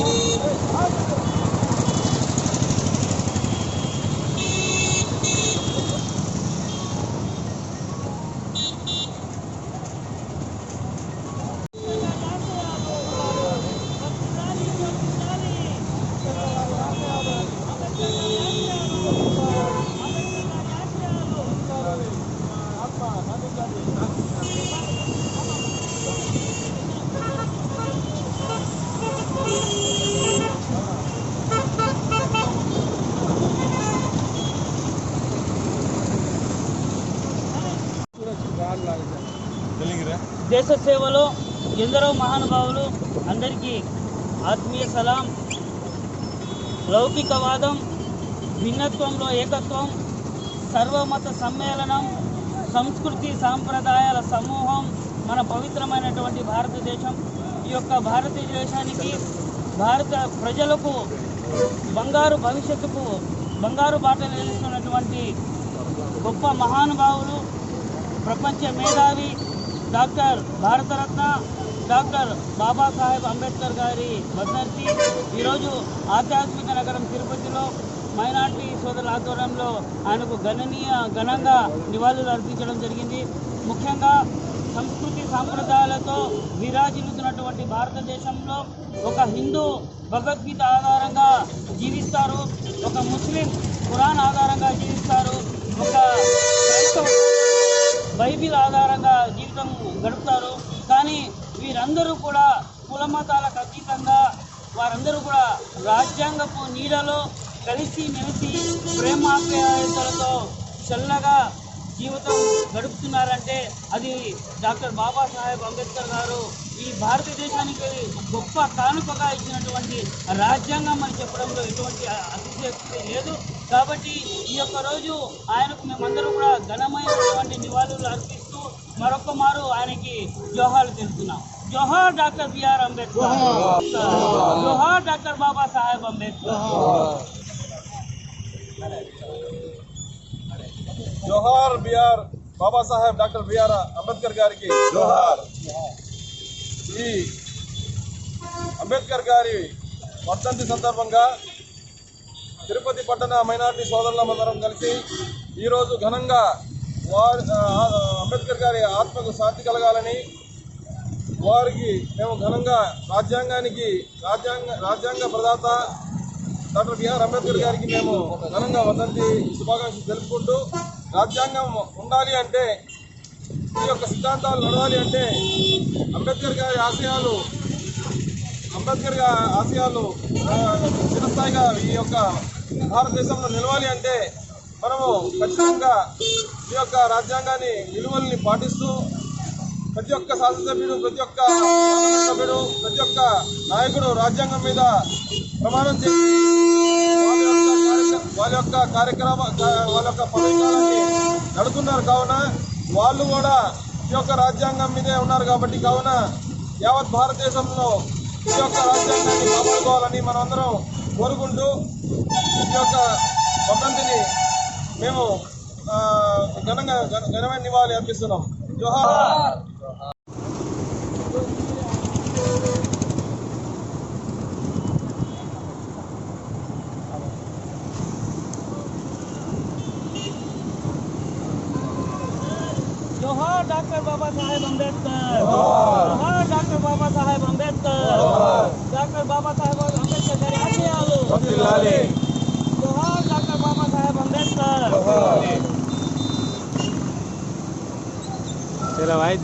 Oh, my God. దేశ సేవలో ఎందరో మహానుభావులు అందరికీ ఆత్మీయ సలాం. లౌకికవాదం భిన్నత్వంలో ఏకత్వం సర్వమత సమ్మేళనం సంస్కృతి సాంప్రదాయాల సమూహం మన పవిత్రమైనటువంటి భారతదేశం. ఈ యొక్క భారతదేశానికి భారత ప్రజలకు బంగారు భవిష్యత్తుకు బంగారు బాటలు వేస్తున్నటువంటి గొప్ప మహానుభావులు ప్రపంచ మేధావి డాక్టర్ భారతరత్న డాక్టర్ బాబాసాహెబ్ అంబేద్కర్ గారి వర్ధంతి ఈరోజు ఆధ్యాత్మిక నగరం తిరుపతిలో మైనార్టీ సోదరుల ఆధ్వర్యంలో ఆయనకు గణనీయ ఘనంగా నివాళులు అర్పించడం జరిగింది. ముఖ్యంగా సంస్కృతి సాంప్రదాయాలతో విరాజిల్లుతున్నటువంటి భారతదేశంలో ఒక హిందూ భగవద్గీత ఆధారంగా జీవిస్తారు ఒక ముస్లిం ఖురాన్ ఆధారంగా జీవిస్తారు ఒక క్రైస్తవ గడుపుతారు. కానీ వీరందరూ కూడా కుల మతాలకు అతీతంగా వారందరూ కూడా రాజ్యాంగపు నీడలో కలిసి మెలిసి ప్రేమాప్యాయతలతో చల్లగా జీవితం గడుపుతున్నారంటే అది డాక్టర్ బాబాసాహెబ్ అంబేద్కర్ గారు ఈ భారతదేశానికి గొప్ప కానుకగా ఇచ్చినటువంటి రాజ్యాంగం అని చెప్పడంలో ఎటువంటి అతిశక్తి లేదు. కాబట్టి ఈ యొక్క రోజు ఆయనకు మేమందరం కూడా ఘనమైనటువంటి నివాళులు అర్పిస్తూ మరొక మారు ఆయనకి జోహార్లు తెలుపుతున్నాం. జోహార్ డాక్టర్ బిఆర్ అంబేద్కర్. జోహార్ డాక్టర్ బాబాసాహెబ్ అంబేద్కర్. జోహార్ BR Babasaheb doctor BR Ambedkar గారికి జోహార్. ఈ అంబేద్కర్ గారి వర్ధంతి సందర్భంగా తిరుపతి పట్టణ మైనార్టీ సోదరులందరం కలిసి ఈరోజు ఘనంగా వారి అంబేద్కర్ గారి ఆత్మకు శాంతి కలగాలని వారికి మేము ఘనంగా రాజ్యాంగానికి రాజ్యాంగ రాజ్యాంగ ప్రదాత డాక్టర్ బిఆర్ అంబేద్కర్ గారికి మేము ఘనంగా వదంతి శుభాకాంక్షలు తెలుపుకుంటూ రాజ్యాంగం ఉండాలి అంటే ఈ యొక్క సిద్ధాంతాలు నడవాలి అంటే అంబేద్కర్ గారి ఆశయాలు అంబేద్కర్ గారి ఆశయాలు చిరస్థాయిగా ఈ యొక్క భారతదేశంలో నిలవాలి అంటే మనము ఖచ్చితంగా ఈ యొక్క రాజ్యాంగాన్ని విలువల్ని పాటిస్తూ ప్రతి ఒక్క శాసనసభ్యుడు ప్రతి ఒక్క సభ్యుడు ప్రతి ఒక్క నాయకుడు రాజ్యాంగం మీద ప్రమాణం చేసి వాళ్ళ యొక్క వాళ్ళ యొక్క కార్యక్రమ వాళ్ళ యొక్క పదవికాలాన్ని నడుతున్నారు కావున వాళ్ళు కూడా ఈ యొక్క రాజ్యాంగం మీదే ఉన్నారు కాబట్టి కావున యావత్ భారతదేశంలో ఈ యొక్క రాజ్యాంగాన్ని కాపాడుకోవాలని మనమందరం కోరుకుంటూ ఈ యొక్క పద్ధతిని మేము ఆ, ఘనంగా ఘన- ఘనమైన నివాళి అర్పిస్తున్నాం. జోహార్! జోహార్ డాక్టర్ బాబాసాహెబ్ అంబేద్కర్! జోహార్! డాక్టర్ బాబాసాహెబ్ అంబేద్కర్! డాక్టర్ బాబాసాహెబ్ అంబేద్కర్ గారి ఆశయాలు జోహార్ డాక్టర్ బాబాసాహెబ్ అంబేద్కర్ తెలవాయి